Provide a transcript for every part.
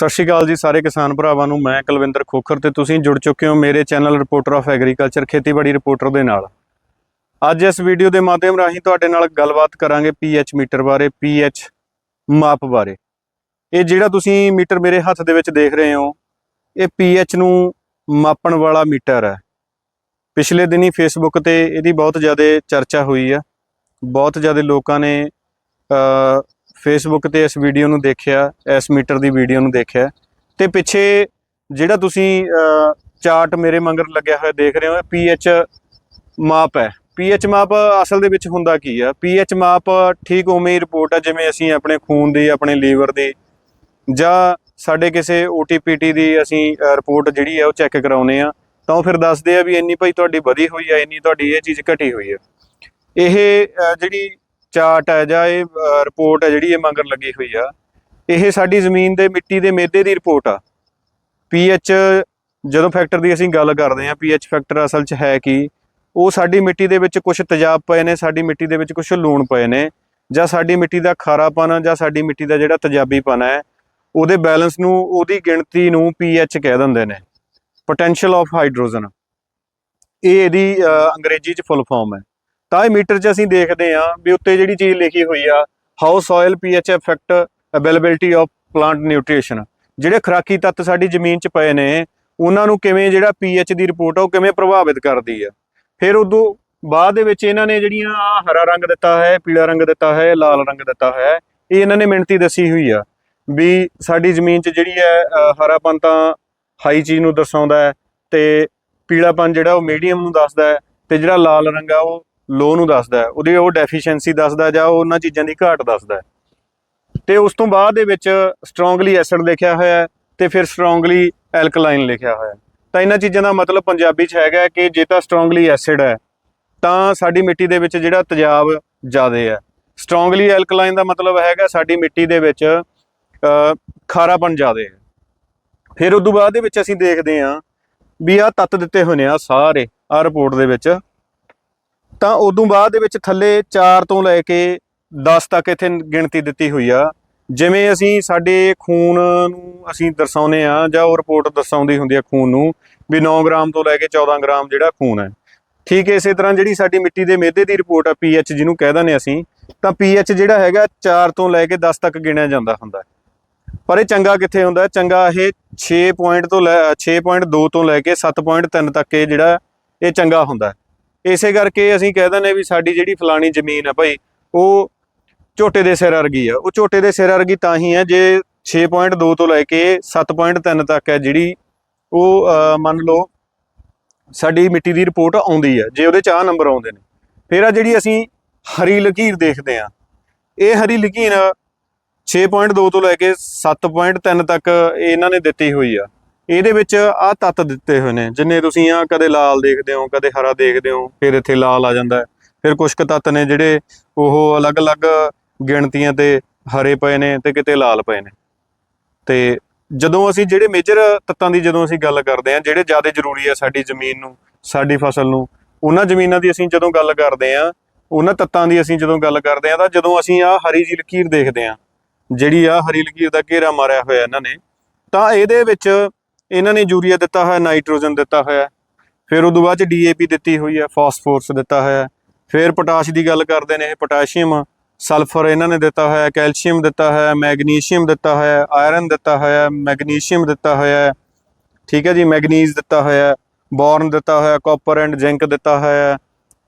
ਸਤਿ ਸ਼੍ਰੀ ਅਕਾਲ ਜੀ ਸਾਰੇ ਕਿਸਾਨ ਭਰਾਵਾਂ ਨੂੰ, ਮੈਂ ਕੁਲਵਿੰਦਰ ਖੋਖਰ ਤੇ ਤੁਸੀਂ ਜੁੜ ਚੁੱਕੇ ਹੋ ਮੇਰੇ ਚੈਨਲ ਰਿਪੋਰਟਰ ਆਫ ਐਗਰੀਕਲਚਰ ਖੇਤੀਬਾੜੀ ਰਿਪੋਰਟਰ ਦੇ ਨਾਲ। ਅੱਜ ਇਸ ਵੀਡੀਓ ਦੇ ਮਾਧਿਅਮ ਰਾਹੀਂ ਤੁਹਾਡੇ ਨਾਲ ਗੱਲਬਾਤ ਕਰਾਂਗੇ ਪੀਐਚ ਮੀਟਰ ਬਾਰੇ ਪੀਐਚ ਮਾਪ ਬਾਰੇ। ਇਹ ਜਿਹੜਾ ਤੁਸੀਂ ਮੀਟਰ ਮੇਰੇ ਹੱਥ ਦੇ ਵਿੱਚ ਦੇਖ ਰਹੇ ਹੋ, ਇਹ ਪੀਐਚ ਨੂੰ ਮਾਪਣ ਵਾਲਾ ਮੀਟਰ ਹੈ। ਪਿਛਲੇ ਦਿਨੀ ਫੇਸਬੁੱਕ ਤੇ ਇਹਦੀ ਬਹੁਤ ਜ਼ਿਆਦਾ ਚਰਚਾ ਹੋਈ ਆ, ਬਹੁਤ ਜ਼ਿਆਦਾ ਲੋਕਾਂ ਨੇ ਫੇਸਬੁੱਕ ਤੇ ਇਸ ਵੀਡੀਓ ਨੂੰ ਦੇਖਿਆ, ਇਸ ਮੀਟਰ ਦੀ ਵੀਡੀਓ ਨੂੰ ਦੇਖਿਆ। ਤੇ ਪਿੱਛੇ ਜਿਹੜਾ ਤੁਸੀਂ ਚਾਰਟ ਮੇਰੇ ਮੰਗਰ ਲੱਗਿਆ ਹੋਇਆ ਦੇਖ ਰਹੇ ਹੋ ਪੀਐਚ ਮਾਪ ਹੈ। ਪੀਐਚ ਮਾਪ ਅਸਲ ਦੇ ਵਿੱਚ ਹੁੰਦਾ ਕੀ ਆ? ਪੀਐਚ ਮਾਪ ਠੀਕ ਉਵੇਂ ਹੀ ਰਿਪੋਰਟ ਆ, ਜਿਵੇਂ ਅਸੀਂ ਆਪਣੇ ਖੂਨ ਦੀ, ਆਪਣੇ ਲੀਵਰ ਦੀ, ਜਾਂ ਸਾਡੇ ਕਿਸੇ ਓਟੀਪੀਟੀ ਦੀ ਅਸੀਂ ਰਿਪੋਰਟ ਜਿਹੜੀ ਹੈ ਉਹ ਚੈੱਕ ਕਰਾਉਨੇ ਆ। ਤਾਂ ਉਹ ਫਿਰ ਦੱਸਦੇ ਆ ਵੀ ਇੰਨੀ ਭਾਈ ਤੁਹਾਡੀ ਵਧੀ ਹੋਈ ਆ, ਇੰਨੀ ਤੁਹਾਡੀ ਇਹ ਚੀਜ਼ ਘਟੀ ਹੋਈ ਆ। ਇਹ ਜਿਹੜੀ ਚਾਰਟ ਹੈ ਜਾਂ ਇਹ ਰਿਪੋਰਟ ਹੈ ਜਿਹੜੀ ਇਹ ਮੰਗਰ ਲੱਗੀ ਹੋਈ ਆ, ਇਹ ਸਾਡੀ ਜ਼ਮੀਨ ਦੇ ਮਿੱਟੀ ਦੇ ਮੇਦੇ ਦੀ ਰਿਪੋਰਟ ਆ। ਪੀਐਚ ਜਦੋਂ ਫੈਕਟਰ ਦੀ ਅਸੀਂ ਗੱਲ ਕਰਦੇ ਹਾਂ ਪੀਐਚ ਫੈਕਟਰ ਅਸਲ 'ਚ ਹੈ ਕੀ? ਉਹ ਸਾਡੀ ਮਿੱਟੀ ਦੇ ਵਿੱਚ ਕੁਝ ਤੇਜ਼ਾਬ ਪਏ ਨੇ, ਸਾਡੀ ਮਿੱਟੀ ਦੇ ਵਿੱਚ ਕੁਝ ਲੂਣ ਪਏ ਨੇ, ਜਾਂ ਸਾਡੀ ਮਿੱਟੀ ਦਾ ਖਾਰਾਪਨ, ਜਾਂ ਸਾਡੀ ਮਿੱਟੀ ਦਾ ਜਿਹੜਾ ਤੇਜ਼ਾਬੀਪਨ ਹੈ, ਉਹਦੇ ਬੈਲੈਂਸ ਨੂੰ, ਉਹਦੀ ਗਿਣਤੀ ਨੂੰ ਪੀਐਚ ਕਹਿ ਦਿੰਦੇ ਨੇ। ਪੋਟੈਂਸ਼ੀਅਲ ਆਫ ਹਾਈਡਰੋਜਨ ਇਹ ਇਹਦੀ ਅੰਗਰੇਜ਼ੀ 'ਚ ਫੁੱਲ ਫਾਰਮ ਹੈ। ਤਾਂ ਇਹ ਮੀਟਰ 'ਚ ਅਸੀਂ ਦੇਖਦੇ ਹਾਂ ਵੀ ਉੱਤੇ ਜਿਹੜੀ ਚੀਜ਼ ਲਿਖੀ ਹੋਈ ਆ how soil pH effect availability of plant nutrition ਜਿਹੜੇ ਖੁਰਾਕੀ ਤੱਤ ਸਾਡੀ ਜ਼ਮੀਨ 'ਚ ਪਏ ਨੇ, ਉਹਨਾਂ ਨੂੰ ਕਿਵੇਂ ਜਿਹੜਾ ਪੀਐਚ ਦੀ ਰਿਪੋਰਟ ਆ ਉਹ ਕਿਵੇਂ ਪ੍ਰਭਾਵਿਤ ਕਰਦੀ ਆ। ਫਿਰ ਉਦੋਂ ਬਾਅਦ ਦੇ ਵਿੱਚ ਇਹਨਾਂ ਨੇ ਜਿਹੜੀਆਂ ਹਰਾ ਰੰਗ ਦਿੱਤਾ ਹੈ, ਪੀਲਾ ਰੰਗ ਦਿੱਤਾ ਹੈ, ਲਾਲ ਰੰਗ ਦਿੱਤਾ ਹੈ, ਇਹ ਇਹਨਾਂ ਨੇ ਮਿਹਨਤੀ ਦੱਸੀ ਹੋਈ ਆ ਵੀ ਸਾਡੀ ਜ਼ਮੀਨ 'ਚ ਜਿਹੜੀ ਹੈ ਹਰਾਪਨ ਤਾਂ ਹਾਈ ਚੀਜ਼ ਨੂੰ ਦਰਸਾਉਂਦਾ ਹੈ ਤੇ ਪੀਲਾਪਨ ਜਿਹੜਾ ਉਹ ਮੀਡੀਅਮ ਨੂੰ ਦੱਸਦਾ ਹੈ ਤੇ ਜਿਹੜਾ ਲਾਲ ਰੰਗ ਆ ਉਹ ਲੋ ਨੂੰ ਦੱਸਦਾ ਉਹਦੀ ਉਹ ਡੈਫੀਸ਼ੀਐਂਸੀ ਦੱਸਦਾ ਜਾਂ ਉਹ ਉਹਨਾਂ ਚੀਜ਼ਾਂ ਦੀ ਘਾਟ ਦੱਸਦਾ ਹੈ। ਤੇ ਉਸ ਤੋਂ ਬਾਅਦ ਦੇ ਵਿੱਚ ਸਟਰੋਂਗਲੀ ਐਸਿਡ ਲਿਖਿਆ ਹੋਇਆ ਹੈ ਤੇ ਫਿਰ ਸਟਰੋਂਗਲੀ ਐਲਕਲਾਈਨ ਲਿਖਿਆ ਹੋਇਆ ਤਾਂ ਇਹਨਾਂ ਚੀਜ਼ਾਂ ਦਾ ਮਤਲਬ ਪੰਜਾਬੀ 'ਚ ਹੈਗਾ ਕਿ ਜੇ ਤਾਂ ਸਟਰੋਂਗਲੀ ਐਸਿਡ ਹੈ, ਤਾਂ ਸਾਡੀ ਮਿੱਟੀ ਦੇ ਵਿੱਚ ਜਿਹੜਾ ਤੇਜ਼ਾਬ ਜ਼ਿਆਦਾ ਹੈ। ਸਟਰੋਂਗਲੀ ਐਲਕਲਾਈਨ ਦਾ ਮਤਲਬ ਹੈਗਾ ਸਾਡੀ ਮਿੱਟੀ ਦੇ ਵਿੱਚ ਖਾਰਾਪਣ ਜ਼ਿਆਦਾ ਹੈ। ਫਿਰ ਉਸ ਤੋਂ ਬਾਅਦ ਦੇ ਵਿੱਚ ਅਸੀਂ ਦੇਖਦੇ ਹਾਂ ਵੀ ਆਹ ਤੱਤ ਦਿੱਤੇ ਹੋਏ ਨੇ ਆ ਸਾਰੇ ਆ ਰਿਪੋਰਟ ਦੇ ਵਿੱਚ। ਤਾਂ ਉਦੋਂ ਬਾਅਦ ਦੇ ਵਿੱਚ ਥੱਲੇ 4 ਤੋਂ ਲੈ ਕੇ 10 ਤੱਕ ਇੱਥੇ ਗਿਣਤੀ ਦਿੱਤੀ ਹੋਈ ਆ। ਜਿਵੇਂ ਅਸੀਂ ਸਾਡੇ ਖੂਨ ਨੂੰ ਅਸੀਂ ਦਰਸਾਉਨੇ ਆ ਜਾਂ ਉਹ ਰਿਪੋਰਟ ਦਰਸਾਉਂਦੀ ਹੁੰਦੀ ਆ ਖੂਨ ਨੂੰ ਵੀ 9 ਗ੍ਰਾਮ ਤੋਂ ਲੈ ਕੇ 14 ਗ੍ਰਾਮ ਜਿਹੜਾ ਖੂਨ ਹੈ। ਠੀਕ ਹੈ ਇਸੇ ਤਰ੍ਹਾਂ ਜਿਹੜੀ ਸਾਡੀ ਮਿੱਟੀ ਦੇ ਮਿਹਦੇ ਦੀ ਰਿਪੋਰਟ ਆ ਪੀਐਚ ਜਿਹਨੂੰ ਕਹਿ ਦਿੰਦੇ ਅਸੀਂ, ਤਾਂ ਪੀਐਚ ਜਿਹੜਾ ਹੈਗਾ 4 ਤੋਂ ਲੈ ਕੇ 10 ਤੱਕ ਗਿਣਿਆ ਜਾਂਦਾ ਹੁੰਦਾ ਪਰ ਇਹ ਚੰਗਾ ਕਿੱਥੇ ਹੁੰਦਾ ਚੰਗਾ ਇਹ 6 ਪੁਆਇੰਟ ਤੋਂ ਲੈ 6.2 ਤੋਂ ਲੈ ਕੇ 7.3 ਤੱਕ ਇਹ ਜਿਹੜਾ ਇਹ ਚੰਗਾ ਹੁੰਦਾ ਇਸੇ ਕਰਕੇ ਅਸੀਂ ਕਹਿ ਦਿੰਦੇ ਵੀ ਸਾਡੀ ਜਿਹੜੀ ਫਲਾਣੀ ਜ਼ਮੀਨ ਆ ਭਾਈ, ਉਹ ਝੋਟੇ ਦੇ ਸਿਰ ਵਰਗੀ ਆ। ਉਹ ਝੋਟੇ ਦੇ ਸਿਰ ਵਰਗੀ ਤਾਂ ਹੀ ਹੈ ਜੇ 6.2 ਤੋਂ ਲੈ ਕੇ 7.3 ਤੱਕ ਹੈ ਜਿਹੜੀ ਉਹ ਮੰਨ ਲਓ ਸਾਡੀ ਮਿੱਟੀ ਦੀ ਰਿਪੋਰਟ ਆਉਂਦੀ ਹੈ ਜੇ ਉਹਦੇ 'ਚ ਆਹ ਨੰਬਰ ਆਉਂਦੇ ਨੇ। ਫਿਰ ਆ ਜਿਹੜੀ ਅਸੀਂ ਹਰੀ ਲਕੀਰ ਦੇਖਦੇ ਆ, ਇਹ ਹਰੀ ਲਕੀਰ 6.2 ਤੋਂ ਲੈ ਕੇ 7.3 ਤੱਕ ਇਹਨਾਂ ਨੇ ਦਿੱਤੀ ਹੋਈ ਆ। ਇਹਦੇ ਵਿੱਚ ਆਹ ਤੱਤ ਦਿੱਤੇ ਹੋਏ ਨੇ। ਜਿੰਨੇ ਤੁਸੀਂ ਆ ਕਦੇ ਲਾਲ ਦੇਖਦੇ ਹੋ, ਕਦੇ ਹਰਾ ਦੇਖਦੇ ਹੋ, ਫਿਰ ਇੱਥੇ ਲਾਲ ਆ ਜਾਂਦਾ ਫਿਰ ਕੁਝ ਕੁ ਤੱਤ ਨੇ ਜਿਹੜੇ ਉਹ ਅਲੱਗ-ਅਲੱਗ ਗਿਣਤੀਆਂ ਤੇ ਹਰੇ ਪਏ ਨੇ ਤੇ ਕਿਤੇ ਲਾਲ ਪਏ ਨੇ। ਤੇ ਜਦੋਂ ਅਸੀਂ ਜਿਹੜੇ ਮੇਜਰ ਤੱਤਾਂ ਦੀ ਜਦੋਂ ਅਸੀਂ ਗੱਲ ਕਰਦੇ ਹਾਂ, ਜਿਹੜੇ ਜ਼ਿਆਦਾ ਜ਼ਰੂਰੀ ਆ ਸਾਡੀ ਜ਼ਮੀਨ ਨੂੰ, ਸਾਡੀ ਫਸਲ ਨੂੰ, ਉਹਨਾਂ ਜ਼ਮੀਨਾਂ ਦੀ ਅਸੀਂ ਜਦੋਂ ਗੱਲ ਕਰਦੇ ਹਾਂ, ਉਹਨਾਂ ਤੱਤਾਂ ਦੀ ਅਸੀਂ ਜਦੋਂ ਗੱਲ ਕਰਦੇ ਹਾਂ, ਤਾਂ ਜਦੋਂ ਅਸੀਂ ਆ ਹਰੀ ਜੀ ਲਕੀਰ ਦੇਖਦੇ ਹਾਂ, ਜਿਹੜੀ ਆ ਹਰੀ ਲਕੀਰ ਦਾ ਘੇਰਾ ਮਾਰਿਆ ਹੋਇਆ ਇਹਨਾਂ ਨੇ, ਤਾਂ ਇਹਦੇ ਵਿੱਚ ਇਹਨਾਂ ਨੇ ਯੂਰੀਆ ਦਿੱਤਾ ਹੋਇਆ ਨਾਈਟ੍ਰੋਜਨ ਦਿੱਤਾ ਹੋਇਆ। ਫਿਰ ਉਦੋਂ ਬਾਅਦ ਚ ਡੀਏਪੀ ਦਿੱਤੀ ਹੋਈ ਹੈ ਫਾਸਫੋਰਸ ਦਿੱਤਾ ਹੋਇਆ। ਫਿਰ ਪੋਟਾਸ਼ ਦੀ ਗੱਲ ਕਰਦੇ ਨੇ ਇਹ ਪੋਟਾਸ਼ੀਅਮ ਸਲਫਰ ਇਹਨਾਂ ਨੇ ਦਿੱਤਾ ਹੋਇਆ ਕੈਲਸ਼ੀਅਮ ਦਿੱਤਾ ਹੋਇਆ ਮੈਗਨੀਸ਼ੀਅਮ ਦਿੱਤਾ ਹੋਇਆ ਆਇਰਨ ਦਿੱਤਾ ਹੋਇਆ ਮੈਗਨੀਸ਼ੀਅਮ ਦਿੱਤਾ ਹੋਇਆ ਠੀਕ ਹੈ ਜੀ ਮੈਗਨੀਜ਼ ਦਿੱਤਾ ਹੋਇਆ ਬੋਰਨ ਦਿੱਤਾ ਹੋਇਆ ਕਾਪਰ ਐਂਡ ਜ਼ਿੰਕ ਦਿੱਤਾ ਹੋਇਆ ਹੈ,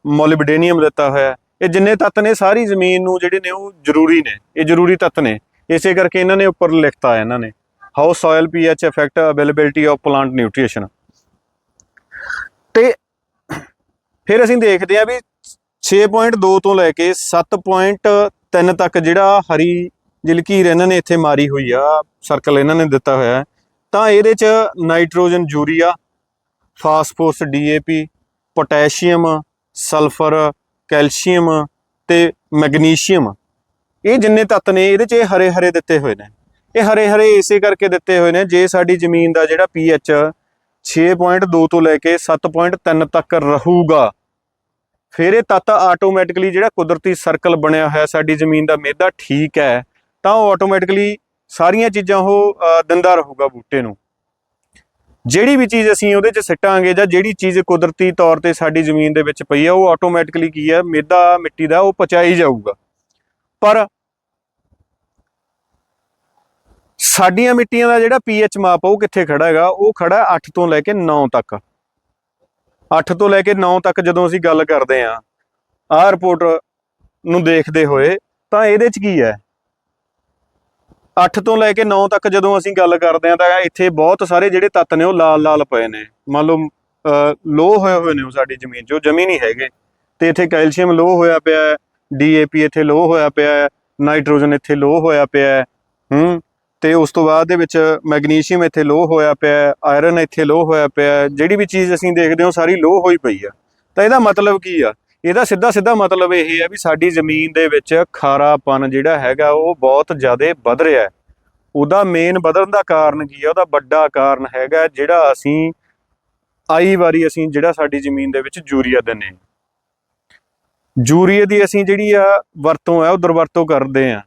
ਮੋਲਿਬਡੇਨੀਅਮ ਦਿੱਤਾ ਹੋਇਆ। ਇਹ ਜਿੰਨੇ ਤੱਤ ਨੇ ਸਾਰੀ ਜ਼ਮੀਨ ਨੂੰ ਜਿਹੜੇ ਨੇ ਉਹ ਜ਼ਰੂਰੀ ਨੇ ਇਹ ਜ਼ਰੂਰੀ ਤੱਤ ਨੇ। ਇਸੇ ਕਰਕੇ ਇਹਨਾਂ ਨੇ ਉੱਪਰ ਲਿਖਤਾ ਹੈ ਇਹਨਾਂ ਨੇ। How soil pH effect availability of plant nutrition ਤੇ ਫਿਰ ਅਸੀਂ ਦੇਖਦੇ ਹਾਂ ਵੀ 6.2 ਤੋਂ ਲੈ ਕੇ 7.3 ਤੱਕ ਜਿਹੜਾ ਹਰੀ ਜਿਲਕੀਰ ਇਹਨਾਂ ਨੇ ਇੱਥੇ ਮਾਰੀ ਹੋਈ ਆ ਸਰਕਲ ਇਹਨਾਂ ਨੇ ਦਿੱਤਾ ਹੋਇਆ ਤਾਂ ਇਹਦੇ ਚ nitrogen urea phosphorus DAP potassium sulphur calcium ਤੇ ਮੈਗਨੀਸ਼ੀਅਮ ਇਹ ਜਿੰਨੇ ਤੱਤ ਨੇ ਇਹਦੇ ਚ ਇਹ ਹਰੇ ਹਰੇ ਦਿੱਤੇ ਹੋਏ ਨੇ। ਇਹ ਹਰੇ ਹਰੇ ਇਸੇ ਕਰਕੇ ਦਿੱਤੇ ਹੋਏ ਨੇ। ਜੇ ਸਾਡੀ ਜ਼ਮੀਨ ਦਾ ਜਿਹੜਾ ਪੀਐਚ 6.2 ਤੋਂ ਲੈ ਕੇ 7.3 ਤੱਕ ਰਹੂਗਾ, ਫਿਰ ਇਹ ਤੱਤ ਆਟੋਮੈਟਿਕਲੀ ਜਿਹੜਾ ਕੁਦਰਤੀ ਸਰਕਲ ਬਣਿਆ ਹੋਇਆ ਸਾਡੀ ਜ਼ਮੀਨ ਦਾ ਮਿਹਦਾ ਠੀਕ ਹੈ, ਤਾਂ ਉਹ ਆਟੋਮੈਟਿਕਲੀ ਸਾਰੀਆਂ ਚੀਜ਼ਾਂ ਉਹ ਦਿੰਦਾ ਰਹੂਗਾ ਬੂਟੇ ਨੂੰ। ਜਿਹੜੀ ਵੀ ਚੀਜ਼ ਅਸੀਂ ਉਹਦੇ 'ਚ ਸਿੱਟਾਂਗੇ ਜਾਂ ਜਿਹੜੀ ਚੀਜ਼ ਕੁਦਰਤੀ ਤੌਰ ਤੇ ਸਾਡੀ ਜ਼ਮੀਨ ਦੇ ਵਿੱਚ ਪਈ ਆ ਉਹ ਆਟੋਮੈਟਿਕਲੀ ਕੀ ਹੈ, ਮਿੱਦਾ ਮਿੱਟੀ ਦਾ ਉਹ ਪਚਾਈ ਜਾਊਗਾ। ਪਰ ਸਾਡੀਆਂ ਮਿੱਟੀਆਂ ਦਾ ਜਿਹੜਾ ਪੀਐਚ ਮਾਪ ਉਹ ਕਿੱਥੇ ਖੜਾ ਹੈਗਾ? ਉਹ ਖੜਾ 8 ਤੋਂ ਲੈ ਕੇ 9 ਤੱਕ। 8 ਤੋਂ ਲੈ ਕੇ 9 ਤੱਕ ਜਦੋਂ ਅਸੀਂ ਗੱਲ ਕਰਦੇ ਆ ਆਹ ਰਿਪੋਰਟ ਨੂੰ ਦੇਖਦੇ ਹੋਏ, ਤਾਂ ਇਹਦੇ 'ਚ ਕੀ ਹੈ? 8 ਤੋਂ ਲੈ ਕੇ 9 ਤੱਕ ਜਦੋਂ ਅਸੀਂ ਗੱਲ ਕਰਦੇ ਆ ਤਾਂ ਇੱਥੇ ਬਹੁਤ ਸਾਰੇ ਜਿਹੜੇ ਤੱਤ ਨੇ, ਉਹ ਲਾਲ ਲਾਲ ਪਏ ਨੇ। ਮੰਨ ਲਓ ਲੋ ਹੋਏ ਹੋਏ ਨੇ ਉਹ ਸਾਡੀ ਜ਼ਮੀਨ 'ਚ, ਉਹ ਜਮੀ ਨਹੀਂ ਹੈਗੇ। ਤੇ ਇੱਥੇ ਕੈਲਸ਼ੀਅਮ ਲੋ ਹੋਇਆ ਪਿਆ ਹੈ ਡੀਏਪੀ ਇੱਥੇ ਲੋ ਹੋਇਆ ਪਿਆ ਹੈ, ਨਾਈਟ੍ਰੋਜਨ ਇੱਥੇ ਲੋ ਹੋਇਆ ਪਿਆ ਹੈ, ਹੂੰ। ਤੇ ਉਸ ਤੋਂ ਬਾਅਦ ਦੇ ਵਿੱਚ ਮੈਗਨੀਸ਼ੀਅਮ ਇੱਥੇ ਲੋ ਹੋਇਆ ਪਿਆ ਆਇਰਨ ਇੱਥੇ ਲੋ ਹੋਇਆ ਪਿਆ, ਜਿਹੜੀ ਵੀ ਚੀਜ਼ ਅਸੀਂ ਦੇਖਦੇ ਹਾਂ ਸਾਰੀ ਲੋ ਹੋਈ ਪਈ ਆ। ਤਾਂ ਇਹਦਾ ਮਤਲਬ ਕੀ ਆ? ਇਹਦਾ ਸਿੱਧਾ ਸਿੱਧਾ ਮਤਲਬ ਇਹ ਹੈ ਵੀ ਸਾਡੀ ਜ਼ਮੀਨ ਦੇ ਵਿੱਚ ਖਾਰਾਪਨ ਜਿਹੜਾ ਹੈਗਾ ਉਹ ਬਹੁਤ ਜ਼ਿਆਦਾ ਵੱਧ ਰਿਹਾ ਹੈ। ਉਹਦਾ ਮੇਨ ਵਧਣ ਦਾ ਕਾਰਨ ਕੀ ਹੈ ਉਹਦਾ ਵੱਡਾ ਕਾਰਨ ਹੈਗਾ ਜਿਹੜਾ ਅਸੀਂ ਆਈ ਵਾਰੀ ਅਸੀਂ ਜਿਹੜਾ ਸਾਡੀ ਜ਼ਮੀਨ ਦੇ ਵਿੱਚ ਯੂਰੀਆ ਦਿੰਨੇ ਹਾਂ। ਯੂਰੀਏ ਦੀ ਅਸੀਂ ਜਿਹੜੀ ਆ ਵਰਤੋਂ ਹੈ, ਉਹ ਦੁਰਵਰਤੋਂ ਕਰਦੇ ਆ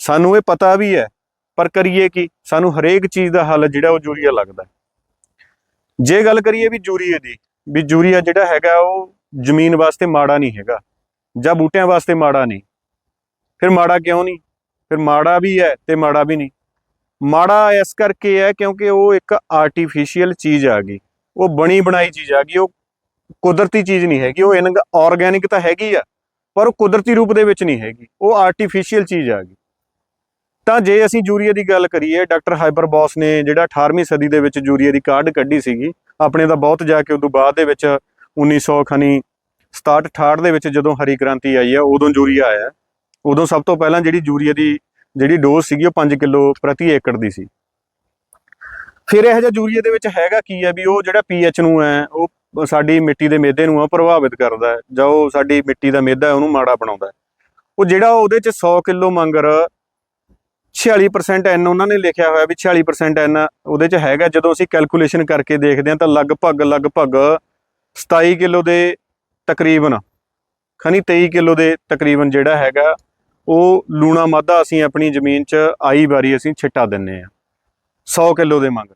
ਸਾਨੂੰ ਇਹ ਪਤਾ ਵੀ ਹੈ ਪਰ ਕਰੀਏ ਕੀ? ਸਾਨੂੰ ਹਰੇਕ ਚੀਜ਼ ਦਾ ਹੱਲ ਜਿਹੜਾ ਉਹ ਯੂਰੀਆ ਲੱਗਦਾ ਜੇ ਗੱਲ ਕਰੀਏ ਵੀ ਯੂਰੀਏ ਦੀ, ਵੀ ਯੂਰੀਆ ਜਿਹੜਾ ਹੈਗਾ ਉਹ ਜ਼ਮੀਨ ਵਾਸਤੇ ਮਾੜਾ ਨਹੀਂ ਹੈਗਾ ਜਾਂ ਬੂਟਿਆਂ ਵਾਸਤੇ ਮਾੜਾ ਨਹੀਂ। ਫਿਰ ਮਾੜਾ ਕਿਉਂ ਨਹੀਂ? ਫਿਰ ਮਾੜਾ ਵੀ ਹੈ ਤੇ ਮਾੜਾ ਵੀ ਨਹੀਂ। ਮਾੜਾ ਇਸ ਕਰਕੇ ਹੈ ਕਿਉਂਕਿ ਉਹ ਇੱਕ ਆਰਟੀਫੀਸ਼ੀਅਲ ਚੀਜ਼ ਆ ਗਈ। ਉਹ ਬਣੀ ਬਣਾਈ ਚੀਜ਼ ਆ ਗਈ, ਉਹ ਕੁਦਰਤੀ ਚੀਜ਼ ਨਹੀਂ ਹੈਗੀ, ਉਹ ਇਹਨਾਂ ਆਰਗੈਨਿਕ ਤਾਂ ਹੈਗੀ ਆ, ਪਰ ਉਹ ਕੁਦਰਤੀ ਰੂਪ ਦੇ ਵਿੱਚ ਨਹੀਂ ਹੈਗੀ। ਉਹ ਆਰਟੀਫੀਸ਼ੀਅਲ ਚੀਜ਼ ਆ ਗਈ। ਤਾਂ ਜੇ ਅਸੀਂ ਯੂਰੀਆ ਦੀ ਗੱਲ ਕਰੀਏ, ਡਾਕਟਰ ਹਾਈਪਰਬੌਸ ਨੇ ਜਿਹੜਾ 18ਵੀਂ ਸਦੀ ਦੇ ਵਿੱਚ ਯੂਰੀਆ ਦੀ ਕਾਢ ਕੱਢੀ ਸੀਗੀ, ਆਪਣੇ ਤਾਂ ਬਹੁਤ ਜਾ ਕੇ ਉਦੋਂ ਬਾਅਦ ਦੇ ਵਿੱਚ 1900 ਖਣੀ 67 68 ਦੇ ਵਿੱਚ ਜਦੋਂ ਹਰੀ ਕ੍ਰਾਂਤੀ ਆਈ ਆ, ਉਦੋਂ ਯੂਰੀਆ ਆਇਆ। ਉਦੋਂ ਸਭ ਤੋਂ ਪਹਿਲਾਂ ਜਿਹੜੀ ਯੂਰੀਆ ਦੀ ਜਿਹੜੀ ਡੋਜ਼ ਸੀਗੀ, ਉਹ 5 ਕਿਲੋ ਪ੍ਰਤੀ ਏਕੜ ਦੀ ਸੀ। ਫਿਰ ਇਹ ਜਿਹਾ ਯੂਰੀਆ ਦੇ ਵਿੱਚ ਹੈਗਾ ਕੀ ਹੈ ਵੀ ਉਹ ਜਿਹੜਾ ਪੀਐਚ ਨੂੰ ਹੈ, ਉਹ ਸਾਡੀ ਮਿੱਟੀ ਦੇ ਮੇਦੇ ਨੂੰ ਆ ਪ੍ਰਭਾਵਿਤ ਕਰਦਾ ਹੈ। ਜਾਂ ਉਹ ਸਾਡੀ ਮਿੱਟੀ ਦਾ ਮੇਦਾ ਹੈ, ਉਹਨੂੰ ਮਾੜਾ ਬਣਾਉਂਦਾ ਹੈ। ਉਹ ਜਿਹੜਾ ਉਹਦੇ ਚ 100 ਕਿਲੋ ਮੰਗਰ 46% ਐਨ ਉਹਨਾਂ ਨੇ ਲਿਖਿਆ ਹੋਇਆ ਵੀ 46% ਐਨ ਉਹਦੇ ਚ ਹੈਗਾ। ਜਦੋਂ ਅਸੀਂ ਕੈਲਕੂਲੇਸ਼ਨ ਕਰਕੇ ਦੇਖਦੇ ਹਾਂ ਤਾਂ ਲਗਭਗ ਲਗਭਗ 27 ਕਿਲੋ ਦੇ ਤਕਰੀਬਨ, ਖਨੀ 23 ਕਿਲੋ ਦੇ ਤਕਰੀਬਨ ਜਿਹੜਾ ਹੈਗਾ, ਉਹ ਲੂਣਾ ਮਾਦਾ ਅਸੀਂ ਆਪਣੀ ਜ਼ਮੀਨ 'ਚ ਆਈ ਵਾਰੀ ਅਸੀਂ ਛਿੱਟਾ ਦਿੰਨੇ ਆ 100 ਕਿਲੋ ਦੇ ਮੰਗਰ।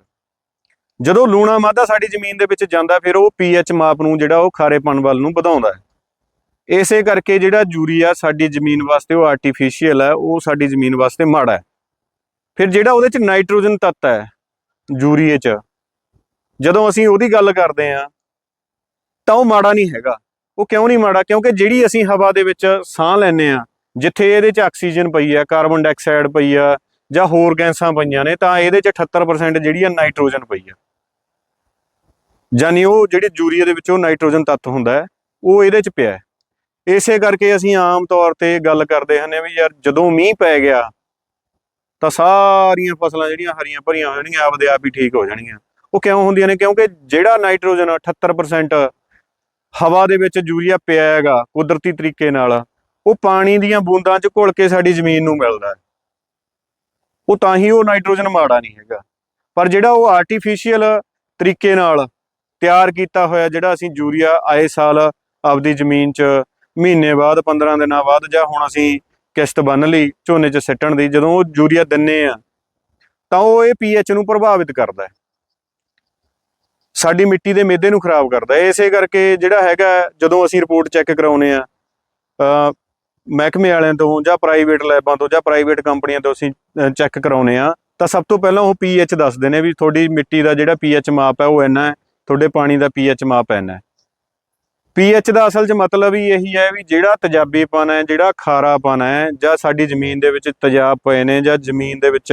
ਜਦੋਂ ਲੂਣਾ ਮਾਦਾ ਸਾਡੀ ਜ਼ਮੀਨ ਦੇ ਵਿੱਚ ਜਾਂਦਾ, ਫਿਰ ਉਹ ਪੀਐਚ ਮਾਪ ਨੂੰ ਜਿਹੜਾ ਉਹ ਖਾਰੇਪਣ ਵੱਲ ਨੂੰ ਵਧਾਉਂਦਾ ਹੈ। ਇਸੇ ਕਰਕੇ ਜਿਹੜਾ ਯੂਰੀਆ ਸਾਡੀ ਜ਼ਮੀਨ ਵਾਸਤੇ ਉਹ ਆਰਟੀਫੀਸ਼ੀਅਲ ਹੈ, ਉਹ ਸਾਡੀ ਜ਼ਮੀਨ ਵਾਸਤੇ ਮਾੜਾ ਹੈ। ਫਿਰ ਜਿਹੜਾ ਉਹਦੇ 'ਚ ਨਾਈਟ੍ਰੋਜਨ ਤੱਤ ਹੈ, ਯੂਰੀਏ 'ਚ, ਜਦੋਂ ਅਸੀਂ ਉਹਦੀ ਗੱਲ ਕਰਦੇ ਆ ਤਾਂ ਉਹ ਮਾੜਾ ਨਹੀਂ ਹੈਗਾ। ਉਹ ਕਿਉਂ ਨਹੀਂ ਮਾੜਾ? ਕਿਉਂਕਿ ਜਿਹੜੀ ਅਸੀਂ ਹਵਾ ਦੇ ਵਿੱਚ ਸਾਹ ਲੈਂਦੇ ਆ ਜਿੱਥੇ ਇਹਦੇ 'ਚ ਆਕਸੀਜਨ ਪਈ ਆ ਕਾਰਬਨ ਡਾਈਆਕਸਾਈਡ ਪਈ ਆ ਜਾਂ ਹੋਰ ਗੈਸਾਂ ਪਈਆਂ ਨੇ, ਤਾਂ ਇਹਦੇ 'ਚ 78% ਜਿਹੜੀ ਆ ਨਾਈਟ੍ਰੋਜਨ ਪਈ ਆ ਯਾਨੀ ਉਹ ਜਿਹੜੇ ਯੂਰੀਆ ਦੇ ਵਿੱਚ ਉਹ ਨਾਈਟ੍ਰੋਜਨ ਤੱਤ ਹੁੰਦਾ ਉਹ ਇਹਦੇ 'ਚ ਪਿਆ ਇਸੇ ਕਰਕੇ ਅਸੀਂ ਆਮ ਤੌਰ ਤੇ ਗੱਲ ਕਰਦੇ ਹਾਂ ਵੀ ਯਾਰ ਜਦੋਂ ਮੀਂਹ ਪੈ ਗਿਆ ਤਾਂ ਸਾਰੀਆਂ ਫਸਲਾਂ ਜਿਹੜੀਆਂ ਹਰੀਆਂ ਭਰੀਆਂ ਹੋ ਜਾਣਗੀਆਂ ਆਪਦੇ ਆਪ ਹੀ ਠੀਕ ਹੋ ਜਾਣਗੀਆਂ। ਉਹ ਕਿਉਂ ਹੁੰਦੀਆਂ ਨੇ? ਕਿਉਂਕਿ ਜਿਹੜਾ ਨਾਈਟ੍ਰੋਜਨ 78% ਹਵਾ ਦੇ ਵਿੱਚ ਯੂਰੀਆ ਪਿਆ ਹੈਗਾ ਕੁਦਰਤੀ ਤਰੀਕੇ ਨਾਲ, ਉਹ ਪਾਣੀ ਦੀਆਂ ਬੂੰਦਾਂ 'ਚ ਘੁਲ ਕੇ ਸਾਡੀ ਜ਼ਮੀਨ ਨੂੰ ਮਿਲਦਾ। ਹੈ ਉਹ ਤਾਂ ਹੀ ਉਹ ਨਾਈਟ੍ਰੋਜਨ ਮਾੜਾ ਨਹੀਂ ਹੈਗਾ। ਪਰ ਜਿਹੜਾ ਉਹ ਆਰਟੀਫੀਸ਼ੀਅਲ ਤਰੀਕੇ ਨਾਲ ਤਿਆਰ ਕੀਤਾ ਹੋਇਆ, ਜਿਹੜਾ ਅਸੀਂ ਯੂਰੀਆ ਆਏ ਸਾਲ ਆਪਦੀ ਜ਼ਮੀਨ 'ਚ ਮਹੀਨੇ ਬਾਅਦ 15 ਦਿਨਾਂ ਬਾਅਦ ਜਾਂ ਹੁਣ ਅਸੀਂ ਕਿਸ਼ਤ ਬੰਨ ਲਈ, ਝੋਨੇ 'ਚ ਸਿੱਟਣ ਦੀ, ਜਦੋਂ ਉਹ ਯੂਰੀਆ ਦਿੰਨੇ ਆ, ਤਾਂ ਉਹ ਇਹ ਪੀਐਚ ਨੂੰ ਪ੍ਰਭਾਵਿਤ ਕਰਦਾ ਹੈ। ਸਾਡੀ ਮਿੱਟੀ ਦੇ ਮੇਦੇ ਨੂੰ ਖਰਾਬ ਕਰਦਾ ਹੈ। ਇਸੇ ਕਰਕੇ ਜਿਹੜਾ ਹੈਗਾ, ਜਦੋਂ ਅਸੀਂ ਰਿਪੋਰਟ ਚੈੱਕ ਕਰਾਉਨੇ ਆ ਮਹਿਕਮੇ ਵਾਲਿਆਂ ਤੋਂ ਜਾਂ ਪ੍ਰਾਈਵੇਟ ਲੈਬਾਂ ਤੋਂ ਜਾਂ ਪ੍ਰਾਈਵੇਟ ਕੰਪਨੀਆਂ ਤੋਂ ਅਸੀਂ ਚੈੱਕ ਕਰਾਉਨੇ ਆ, ਤਾਂ ਸਭ ਤੋਂ ਪਹਿਲਾਂ ਉਹ ਪੀਐਚ ਦੱਸਦੇ ਨੇ ਵੀ ਤੁਹਾਡੀ ਮਿੱਟੀ ਦਾ ਜਿਹੜਾ ਪੀਐਚ ਮਾਪ ਹੈ, ਉਹ ਇੰਨਾ ਹੈ, ਤੁਹਾਡੇ ਪਾਣੀ ਦਾ ਪੀਐਚ ਮਾਪ ਇੰਨਾ ਹੈ। ਪੀਐਚ ਦਾ ਅਸਲ 'ਚ ਮਤਲਬ ਹੀ ਇਹੀ ਹੈ ਵੀ ਜਿਹੜਾ ਤੇਜ਼ਾਬੀਪਨ ਹੈ, ਜਿਹੜਾ ਖਾਰਾਪਨ ਹੈ ਜਾਂ ਸਾਡੀ ਜ਼ਮੀਨ ਦੇ ਵਿੱਚ ਤਜਾਬ ਪਏ ਨੇ ਜਾਂ ਜ਼ਮੀਨ ਦੇ ਵਿੱਚ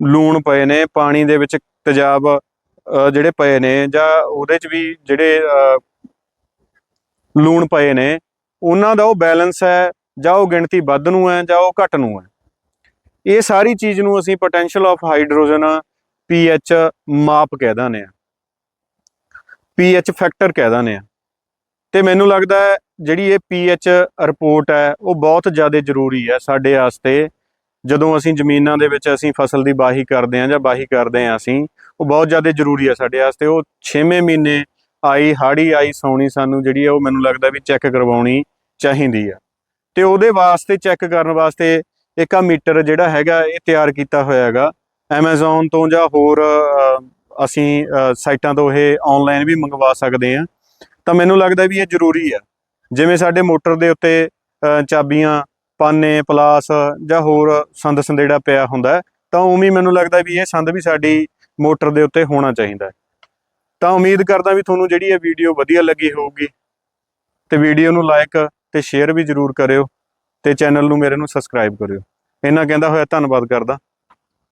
ਲੂਣ ਪਏ ਨੇ, ਪਾਣੀ ਦੇ ਵਿੱਚ ਤਜਾਬ ਜਿਹੜੇ ਪਏ ਨੇ ਜਾਂ ਉਹਦੇ 'ਚ ਵੀ ਜਿਹੜੇ ਲੂਣ ਪਏ ਨੇ, ਉਹਨਾਂ ਦਾ ਉਹ ਬੈਲੈਂਸ ਹੈ ਜਾਂ ਉਹ ਗਿਣਤੀ ਵੱਧ ਨੂੰ ਹੈ ਜਾਂ ਉਹ ਘੱਟ ਨੂੰ ਹੈ। ਇਹ ਸਾਰੀ ਚੀਜ਼ ਨੂੰ ਅਸੀਂ ਪੋਟੈਂਸ਼ੀਅਲ ਆਫ ਹਾਈਡਰੋਜਨ ਪੀਐਚ ਮਾਪ ਕਹਿ ਦਿੰਦੇ ਆ ਪੀਐਚ ਫੈਕਟਰ ਕਹਿ ਦਿੰਦੇ ਆ ਤੇ ਮੈਨੂੰ ਲੱਗਦਾ ਹੈ ਜਿਹੜੀ ਇਹ ਪੀਐਚ ਰਿਪੋਰਟ ਹੈ, ਉਹ ਬਹੁਤ ਜ਼ਿਆਦਾ ਜ਼ਰੂਰੀ ਹੈ ਸਾਡੇ ਵਾਸਤੇ। ਜਦੋਂ ਅਸੀਂ ਜ਼ਮੀਨਾਂ ਦੇ ਵਿੱਚ ਅਸੀਂ ਫਸਲ ਦੀ ਬਾਹੀ ਕਰਦੇ ਹਾਂ ਜਾਂ ਬਾਹੀ ਕਰਦੇ ਹਾਂ ਅਸੀਂ, ਉਹ ਬਹੁਤ ਜ਼ਿਆਦਾ ਜ਼ਰੂਰੀ ਹੈ ਸਾਡੇ ਵਾਸਤੇ। ਉਹ 6ਵੇਂ ਮਹੀਨੇ ਆਈ, ਹਾੜੀ ਆਈ, ਸੌਣੀ ਸਾਨੂੰ ਜਿਹੜੀ ਹੈ ਉਹ ਮੈਨੂੰ ਲੱਗਦਾ ਵੀ ਚੈੱਕ ਕਰਵਾਉਣੀ ਚਾਹੀਦੀ ਆ ਤੇ ਉਹਦੇ ਵਾਸਤੇ, ਚੈੱਕ ਕਰਨ ਵਾਸਤੇ ਇੱਕ ਆ ਮੀਟਰ ਜਿਹੜਾ ਹੈਗਾ, ਇਹ ਤਿਆਰ ਕੀਤਾ ਹੋਇਆ ਹੈਗਾ। Amazon ਤੋਂ ਜਾਂ ਹੋਰ ਅਸੀਂ ਸਾਈਟਾਂ ਤੋਂ ਇਹ ਆਨਲਾਈਨ ਵੀ ਮੰਗਵਾ ਸਕਦੇ ਆ ਤਾਂ ਮੈਨੂੰ ਲੱਗਦਾ ਵੀ ਇਹ ਜ਼ਰੂਰੀ ਆ ਜਿਵੇਂ ਸਾਡੇ ਮੋਟਰ ਦੇ ਉੱਤੇ ਚਾਬੀਆਂ, ਪਾਨੇ, ਪਲਾਸ ਜਾਂ ਹੋਰ ਸੰਦ ਸੰਦੇੜਾ ਪਿਆ ਹੁੰਦਾ ਤਾਂ ਉਵੇਂ ਮੈਨੂੰ ਲੱਗਦਾ ਵੀ ਇਹ ਸੰਦ ਵੀ ਸਾਡੀ ਮੋਟਰ ਦੇ ਉੱਤੇ ਹੋਣਾ ਚਾਹੀਦਾ ਤਾਂ ਉਮੀਦ ਕਰਦਾ ਵੀ ਤੁਹਾਨੂੰ ਜਿਹੜੀ ਇਹ ਵੀਡੀਓ ਵਧੀਆ ਲੱਗੀ ਹੋਊਗੀ, ਤੇ ਵੀਡੀਓ ਨੂੰ ਲਾਈਕ ਤੇ ਸ਼ੇਅਰ ਵੀ ਜ਼ਰੂਰ ਕਰਿਓ ਤੇ ਚੈਨਲ ਨੂੰ ਮੇਰੇ ਨੂੰ ਸਬਸਕ੍ਰਾਈਬ ਕਰਿਓ। ਇਹਨਾਂ ਕਹਿੰਦਾ ਹੋਇਆ ਧੰਨਵਾਦ ਕਰਦਾ।